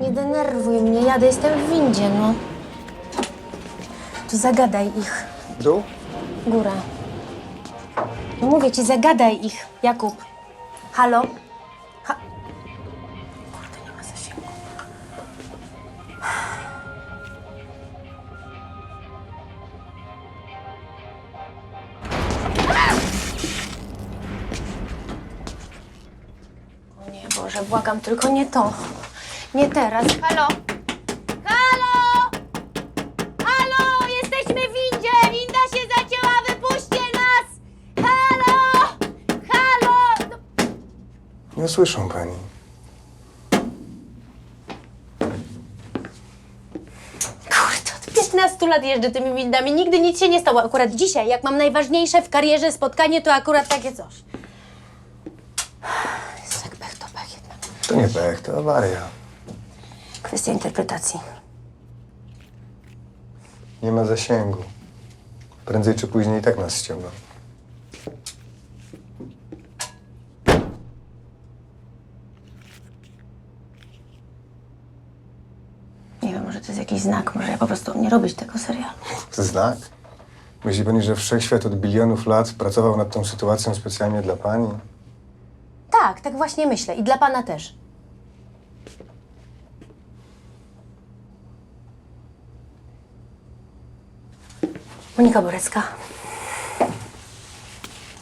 Nie denerwuj mnie, jadę, jestem w windzie, no. Tu zagadaj ich. Dół? Góra. No mówię ci, zagadaj ich, Jakub. Halo? Ha... Kurde, nie ma zasięgu. O nie, Boże, błagam, tylko nie to. Nie teraz. Halo? Halo? Halo, jesteśmy w windzie! Winda się zacięła, wypuśćcie nas! Halo! Halo! No, Nie słyszą pani. kurde, od 15 lat jeżdżę tymi windami, nigdy nic się nie stało. Akurat dzisiaj, jak mam najważniejsze w karierze spotkanie, to akurat takie coś. Jest jak pech, to pech jednak. To nie pech, to awaria. Kwestia interpretacji. Nie ma zasięgu. Prędzej czy później i tak nas ściągną. Nie wiem, może to jest jakiś znak, może ja po prostu nie robić tego serialu. Znak? Myśli pani, że wszechświat od bilionów lat pracował nad tą sytuacją specjalnie dla pani? Tak, tak właśnie myślę. I dla pana też. Monika Borecka.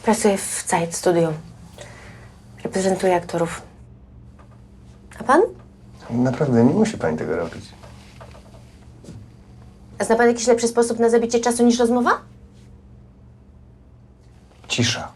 Pracuję w Zeit Studio. Reprezentuję aktorów. A pan? Naprawdę nie musi pani tego robić. A zna pan jakiś lepszy sposób na zabicie czasu niż rozmowa? Cisza.